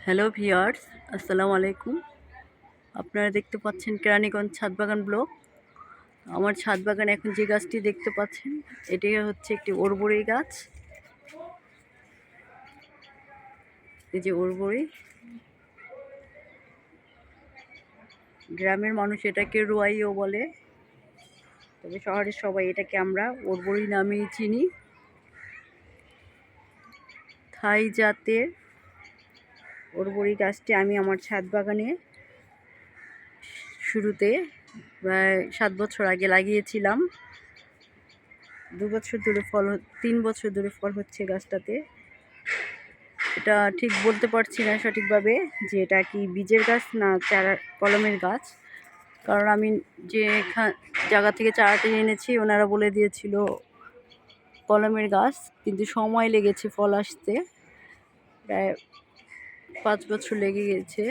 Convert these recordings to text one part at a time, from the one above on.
Hello viewers আসসালামু আলাইকুম আপনারা দেখতে পাচ্ছেন কেরানীগঞ্জ ছাদ বাগান ব্লক আমার ছাদ বাগানে এখন যে গাছটি দেখতে পাচ্ছেন এটি হচ্ছে একটি ওরবড়ি গাছ এই যে ওরবড়ি গ্রামের মানুষ এটাকে রুয়াইও বলে তবে শহরের সবাই এটাকে আমরা ওরবড়ি নামেই চিনি থাই জাতের ওরবড়ি গাছটি আমি আমার ছাদ বাগানে শুরুতে সাত বছর আগে লাগিয়েছিলাম। দু বছর ধরে ফল তিন বছর ধরে ফল হচ্ছে গাছটাতে। এটা ঠিক বলতে পারছি না সঠিকভাবে যে এটা কি বীজের গাছ না চারা কলমের গাছ। কারণ আমি যে জায়গা থেকে চারাটা এনেছি, ওনারা বলে দিয়েছিল কলমের গাছ, কিন্তু সময় লেগেছে ফল আসতে। প্রায় পাঁচ বছর লেগে গেছে।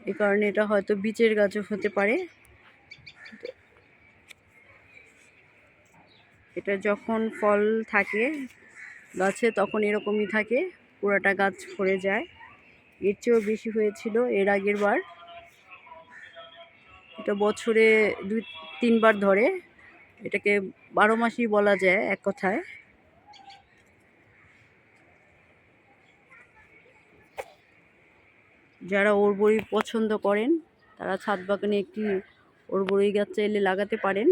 এ কারণে এটা হয়তো বীজের গাছও হতে পারে। এটা যখন ফল থাকে, গাছে তখন এরকমই থাকে, পুরাটা গাছ ভরে যায়। এর চেয়েও বেশি হয়েছিল এর আগের বার। এটা বছরে দুই, তিনবার ধরে। এটাকে বারো মাসই বলা যায় এক কথায়। যারা ওর ওরবড়ি পছন্দ করেন, তারা ছাদ বাগানে একটি ওর ওরবড়ি গাছ চাইলে লাগাতে পারেন।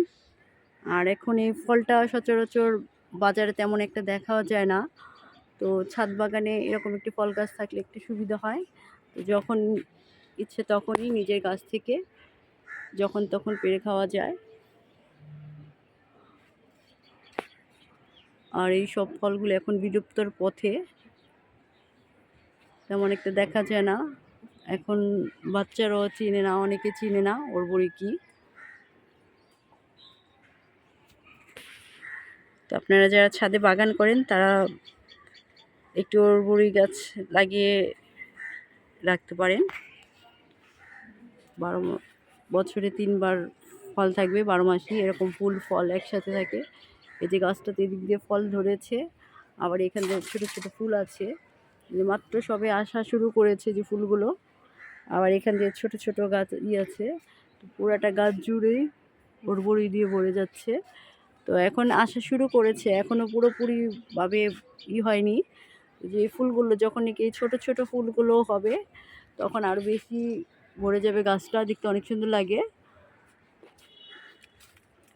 আর এখন এই ফলটা সচরাচর বাজারে তেমন একটা দেখাও যায় না। তো ছাদ বাগানে এরকম একটি ফল গাছ থাকলে একটু সুবিধা হয়। তো যখন ইচ্ছে তখনই নিজের গাছ থেকে যখন তখন পেরে খাওয়া যায়। আর এই সব ফলগুলো এখন বিলুপ্তর পথে, তেমন একটা দেখা যায় না। এখন বাচ্চারাও চিনে না, অনেকে চিনে না ওর বড়ি কী। তো আপনারা যারা ছাদে বাগান করেন, তারা একটু ওর বড়ি গাছ লাগিয়ে রাখতে পারেন। বারো বছরে তিনবার ফল থাকবে, বারো মাসই। এরকম ফুল, ফল একসাথে থাকে। এই যে গাছটাতে এদিক দিয়ে ফল ধরেছে, আবার এখানে ছোটো ছোটো ফুল আছে। মাত্র সবে আসা শুরু করেছে যে ফুলগুলো। আবার এখান দিয়ে ছোট ছোট গাছ ই আছে পুরাটা গাছ জুড়েই বড়ি দিয়ে ভরে যাচ্ছে। তো এখন আসা শুরু করেছে এখনও পুরোপুরিভাবে ই হয়নি। যে ফুলগুলো যখন নাকি এই ছোটো ছোটো ফুলগুলো হবে, তখন আরও বেশি ভরে যাবে গাছটা, দেখতে অনেক সুন্দর লাগে।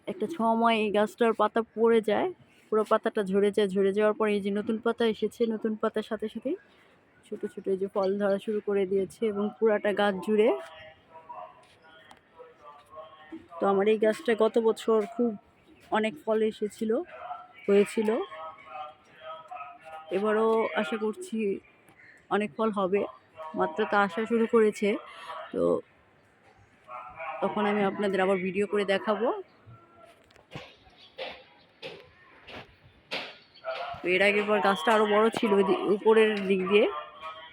একটা সময় এই গাছটার পাতা পড়ে যায়, পুরো পাতাটা ঝরে যায়, ঝরে যাওয়ার পরে এই যে নতুন পাতা এসেছে, নতুন পাতার সাথে সাথেই ছোট ছোট যে ফল ধরা শুরু করে দিয়েছে এবং পুরাটা গাছ জুড়ে। তো আমার এই গাছটা গত বছর খুব অনেক ফল এসেছিল, হয়েছিল। এবারও আশা করছি অনেক ফল হবে, মাত্র তা আসা শুরু করেছে। তো তখন আমি আপনাদের আবার ভিডিও করে দেখাবো। এর আগের পর গাছটা আরও বড় ছিল উপরের দিক দিয়ে।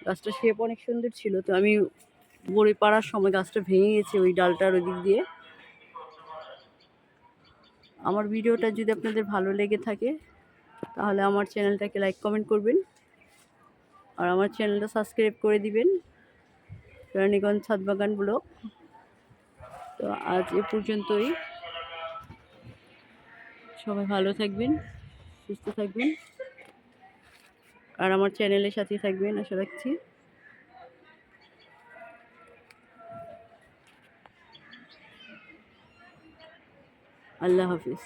গাছটা শেপ অনেক সুন্দর ছিল, তো আমি বড়ি পাড়ার সময় গাছটা ভেঙে গেছে ওই ডালটার ওই দিক দিয়ে। আমার ভিডিওটা যদি আপনাদের ভালো লেগে থাকে, তাহলে আমার চ্যানেলটাকে লাইক, কমেন্ট করবেন। আর আমার চ্যানেলটা সাবস্ক্রাইব করে দিবেন। রানীগঞ্জ ছাদবাগান ব্লক তো আজ এ পর্যন্তই। সবাই ভালো থাকবেন, সুস্থ থাকবেন। আর আমার চ্যানেলের সাথে থাকবেন আশা রাখছি। আল্লাহ হাফিজ।